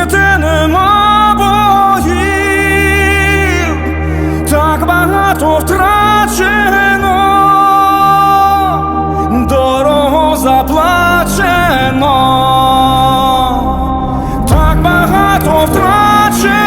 жити нема богів, так багато втрачено, дорого заплачено, так багато втрачено.